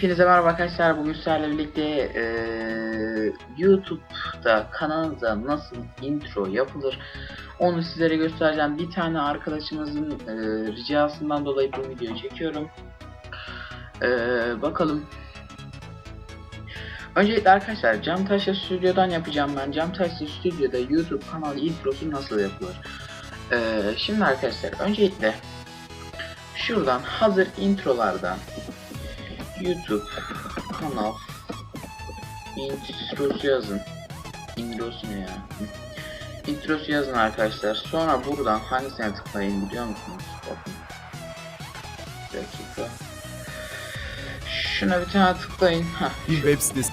Hepinize merhaba arkadaşlar. Bugün sizlerle birlikte eee, YouTube'da kanalınıza nasıl intro yapılır onu sizlere göstereceğim. Bir tane arkadaşımızın eee, ricasından dolayı bu videoyu çekiyorum. Eee, bakalım. Öncelikle arkadaşlar Camtaş'la Stüdyo'dan yapacağım ben. Camtaş'la Stüdyo'da YouTube kanalı introsu nasıl yapılır? Eee, şimdi arkadaşlar öncelikle şuradan hazır introlardan YouTube kanal introsu yazın. Introsu ne ya? Hı. Introsu yazın arkadaşlar. Sonra buradan hangisine tıklayın biliyor musunuz? Bakın. Bir dakika. Şuna bir tane tıklayın. Bir web sitesi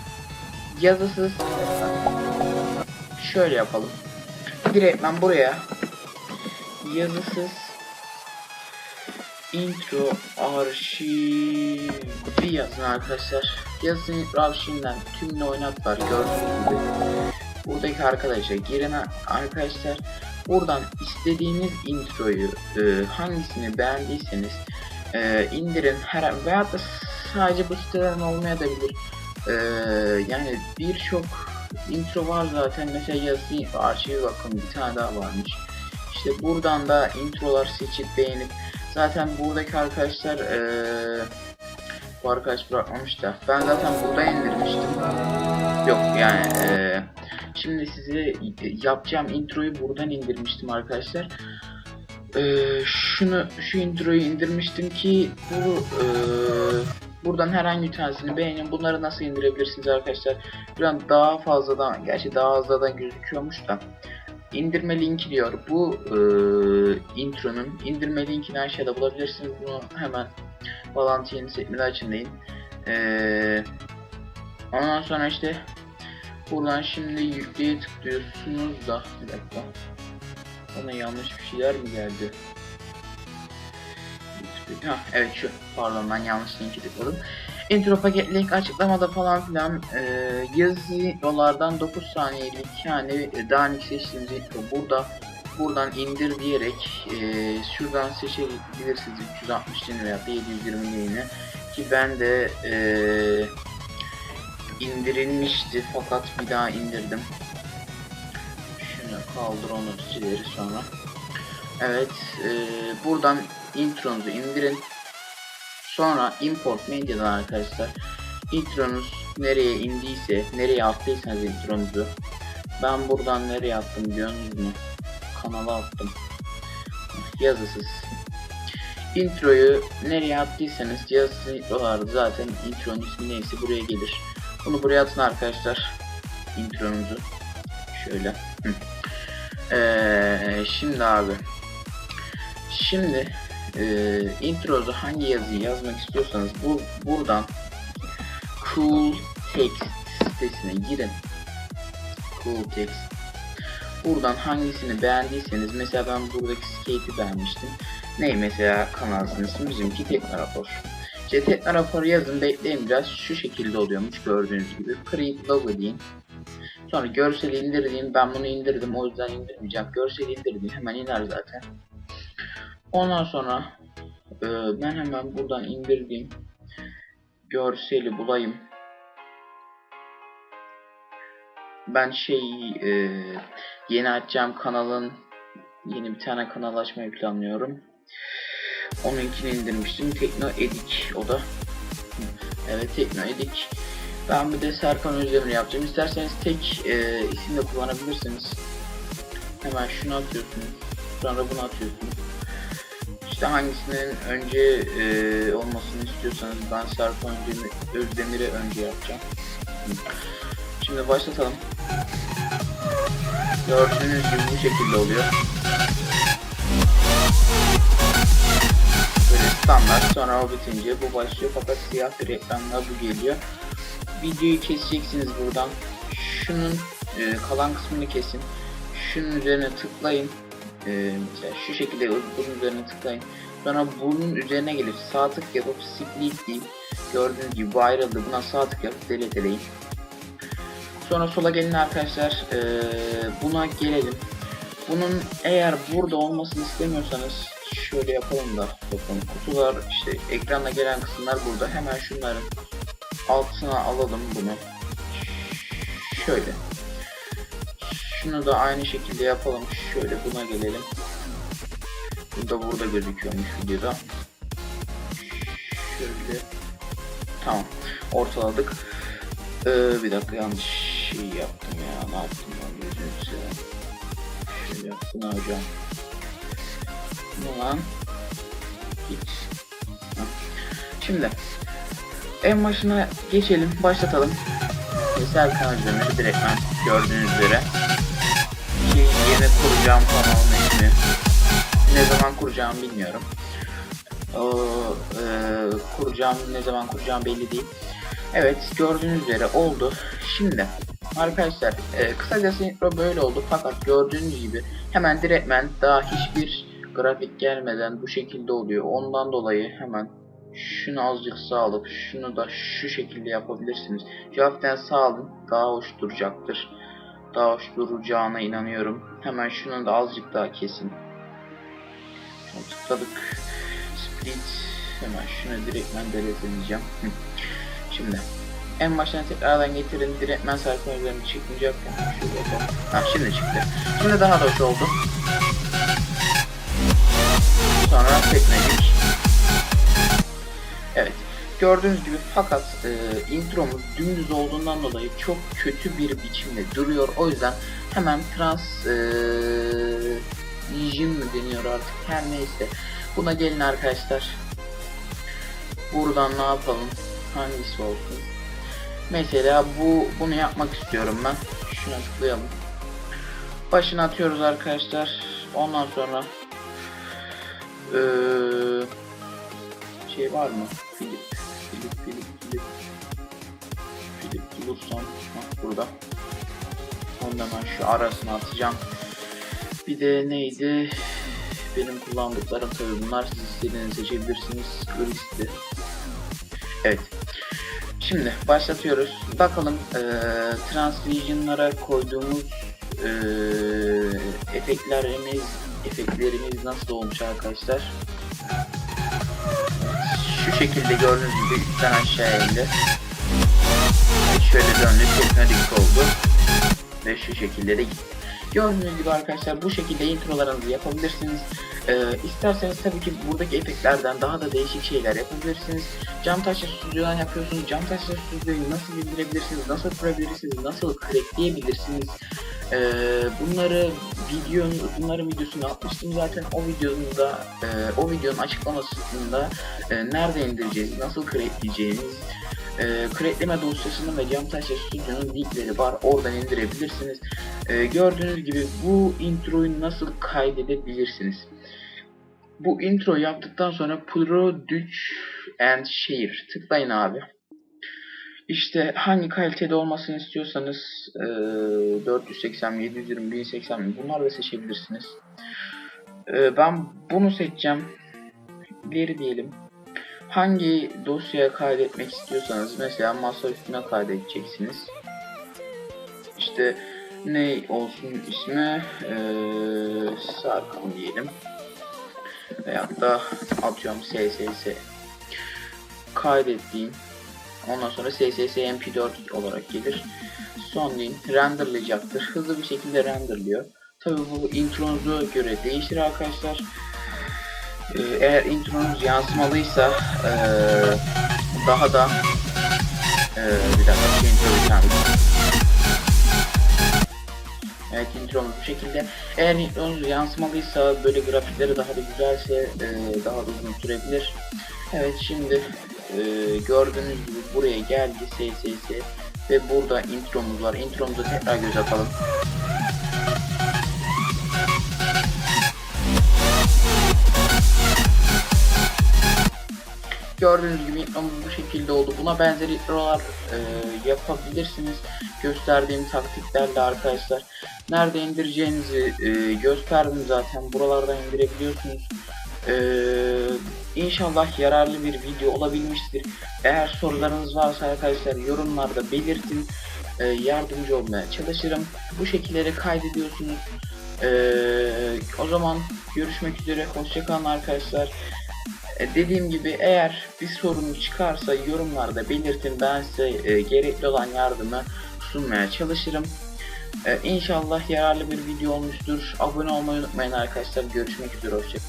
yazısız. Şöyle yapalım. Direkt ben buraya yazısız intro arşivi yazın arkadaşlar. Yazın intro arşivinden tümünü oynatlar gördüğünüz gibi. Buradaki arkadaşa girin arkadaşlar. Buradan istediğiniz introyu e, hangisini beğendiyseniz e, indirin. Her veyahut da sadece bu sitelerin olmayabilir. E, yani birçok intro var zaten. Mesela yazı arşivi bakın bir tane daha varmış. İşte buradan da introlar seçip beğenip zaten buradaki arkadaşlar eee bu arkadaş bırakmamış da ben zaten burada indirmiştim. Yok yani eee, şimdi size yapacağım introyu buradan indirmiştim arkadaşlar. Eee, şunu şu introyu indirmiştim ki bu eee, buradan herhangi bir tanesini beğenin. Bunları nasıl indirebilirsiniz arkadaşlar? Biraz daha fazladan gerçi daha azdan gözüküyormuş da indirme linki diyor. Bu e, intronun indirme linkini aşağıda bulabilirsiniz. Bunu hemen yeni sekmede açın deyin. E, ondan sonra işte buradan şimdi yükleye tıklıyorsunuz da bir dakika. Bana yanlış bir şeyler mi geldi? Ha, evet şu. Pardon ben yanlış linki tıkladım. Intro paket link açıklamada falan filan e, yazı yollardan 9 saniyelik yani e, Danik seçtiğimiz intro burada buradan indir diyerek e, şuradan seçebilirsiniz 360 lira veya 720 lirine ki ben de e, indirilmişti fakat bir daha indirdim. Şunu kaldır onu sileriz sonra. Evet e, buradan intronuzu indirin Sonra import medyadan arkadaşlar intronuz nereye indiyse, nereye attıysanız intronuzu ben buradan nereye attım biliyorsunuz mu? Kanala attım. Yazısız. Introyu nereye attıysanız yazısız introlarda zaten intronun ismi neyse buraya gelir. Bunu buraya atın arkadaşlar. Intronuzu. Şöyle. Ee, şimdi abi. Şimdi e, introda hangi yazıyı yazmak istiyorsanız bu buradan cool text sitesine girin. Cool text. Buradan hangisini beğendiyseniz mesela ben buradaki skate'i beğenmiştim. Ne mesela kanalın ismi bizimki tekno rapor işte tekno raporu yazın bekleyin biraz. Şu şekilde oluyormuş gördüğünüz gibi. Create logo deyin. Sonra görseli indirdiğim ben bunu indirdim o yüzden indirmeyeceğim. Görseli indirdiğim hemen iner zaten Ondan sonra e, ben hemen buradan indirdiğim görseli bulayım. Ben şey e, yeni açacağım kanalın yeni bir tane kanal açmayı planlıyorum. Onunkini indirmiştim. Tekno Edik o da. Evet Tekno Edik. Ben bir de Serkan Özdemir yapacağım. İsterseniz tek e, isim de kullanabilirsiniz. Hemen şunu atıyorsunuz. Sonra bunu atıyorsunuz. İşte hangisinin önce e, olmasını istiyorsanız ben Serkan Özdemir, Özdemir'i önce yapacağım. Şimdi başlatalım. Gördüğünüz gibi bu şekilde oluyor. Böyle standart sonra o bitince bu başlıyor fakat siyah bir ekranla bu geliyor. Videoyu keseceksiniz buradan. Şunun e, kalan kısmını kesin. Şunun üzerine tıklayın. Mesela şu şekilde bunun üzerine tıklayın. Sonra bunun üzerine gelip sağ tık yapıp split deyip gördüğünüz gibi bu ayrıldı. Buna sağ tık yapıp deleteleyin. Sonra sola gelin arkadaşlar. Ee, buna gelelim. Bunun eğer burada olmasını istemiyorsanız şöyle yapalım da bakın kutular işte ekranda gelen kısımlar burada hemen şunların altına alalım bunu. Şöyle. Şunu da aynı şekilde yapalım. Şöyle buna gelelim. Bu da burada gözüküyormuş videoda. Şöyle. Tamam. Ortaladık. Ee, bir dakika yanlış şey yaptım ya. Ne yaptım ben gözünü. Şöyle yaptım hocam. Ulan. Git. Şimdi en başına geçelim, başlatalım. Serkan Özdemir direktmen gördüğünüz üzere. Ki yeni kuracağım kanalın ismi. Ne zaman kuracağım bilmiyorum. O, e, kuracağım ne zaman kuracağım belli değil. Evet gördüğünüz üzere oldu. Şimdi arkadaşlar e, kısacası intro böyle oldu fakat gördüğünüz gibi hemen direktmen daha hiçbir grafik gelmeden bu şekilde oluyor. Ondan dolayı hemen şunu azıcık sağ alıp şunu da şu şekilde yapabilirsiniz. Hafiften sağ alın daha hoş duracaktır. Daha duracağına inanıyorum. Hemen şunu da azıcık daha kesin. Şunu tıkladık. Split. Hemen şunu direktmen deleteleyeceğim. Şimdi en baştan tekrardan getirin. Direktmen sayfa üzerinde çıkmayacak. Yapalım. Ha şimdi çıktı. Şimdi daha da hoş oldu. Sonra teknedik. Evet. Gördüğünüz gibi fakat e, intromuz dümdüz olduğundan dolayı çok kötü bir biçimde duruyor. O yüzden hemen trans e, vision mı deniyor artık her neyse. Buna gelin arkadaşlar. Buradan ne yapalım? Hangisi olsun? Mesela bu bunu yapmak istiyorum ben. Şuna tıklayalım. Başına atıyoruz arkadaşlar. Ondan sonra eee şey var mı? Filip, burada. Hemen şu arasına atacağım. Bir de neydi? Benim kullandıklarım tabii bunlar. Siz istediğinizi seçebilirsiniz. Gristi. Evet. Şimdi başlatıyoruz. Bakalım eee Transvision'lara koyduğumuz eee efektlerimiz efektlerimiz nasıl olmuş arkadaşlar. Şu şekilde gördüğünüz gibi üstten aşağıya indi. Şöyle döndü, teknodik oldu. Ve şu şekilde de gitti. Gördüğünüz gibi arkadaşlar bu şekilde introlarınızı yapabilirsiniz. Ee, isterseniz tabii ki buradaki efektlerden daha da değişik şeyler yapabilirsiniz. Camtaşla Studio'dan yapıyorsunuz. Camtaşla Studio'yu nasıl bildirebilirsiniz, nasıl kurabilirsiniz, nasıl crackleyebilirsiniz. Ee, bunları videonun, bunların videosunu atmıştım zaten. O videonun da, e, o videonun açıklamasında e, nerede indireceğiz, nasıl crackleyeceğimiz, e, crackleme dosyasının ve Camtaşla Studio'nun linkleri var. Oradan indirebilirsiniz. E, gördüğünüz gibi bu introyu nasıl kaydedebilirsiniz? Bu intro yaptıktan sonra Produce and Share tıklayın abi. İşte hangi kalitede olmasını istiyorsanız e, 480, 720, 1080 bunlar da seçebilirsiniz. E, ben bunu seçeceğim. İleri diyelim. Hangi dosyaya kaydetmek istiyorsanız mesela masa üstüne kaydedeceksiniz. İşte ne olsun ismi e, Sarkan diyelim. Veyahut da atıyorum SSS kaydettiğim Ondan sonra SSS MP4 olarak gelir. Son link renderlayacaktır. Hızlı bir şekilde renderlıyor. Tabi bu intronuza göre değişir arkadaşlar. Ee, eğer intronuz yansımalıysa ee, daha da ee, bir dakika introyu kendim. Evet intromuz bu şekilde. Eğer intronuz yansımalıysa böyle grafikleri daha da güzelse ee, daha da uzun sürebilir. Evet şimdi e, gördüğünüz gibi buraya geldi SSS ve burada intromuz var. Intromuza tekrar göz atalım. Gördüğünüz gibi intromuz bu şekilde oldu. Buna benzer introlar e, yapabilirsiniz. Gösterdiğim taktiklerle arkadaşlar. Nerede indireceğinizi e, gösterdim zaten. Buralardan indirebiliyorsunuz. Ee, inşallah yararlı bir video olabilmiştir. Eğer sorularınız varsa arkadaşlar yorumlarda belirtin. Ee, yardımcı olmaya çalışırım. Bu şekilleri kaydediyorsunuz. Ee, o zaman görüşmek üzere. Hoşçakalın arkadaşlar. E, dediğim gibi eğer bir sorun çıkarsa yorumlarda belirtin. Ben size e, gerekli olan yardımı sunmaya çalışırım. E, inşallah yararlı bir video olmuştur. Abone olmayı unutmayın arkadaşlar. Görüşmek üzere. Hoşçakalın.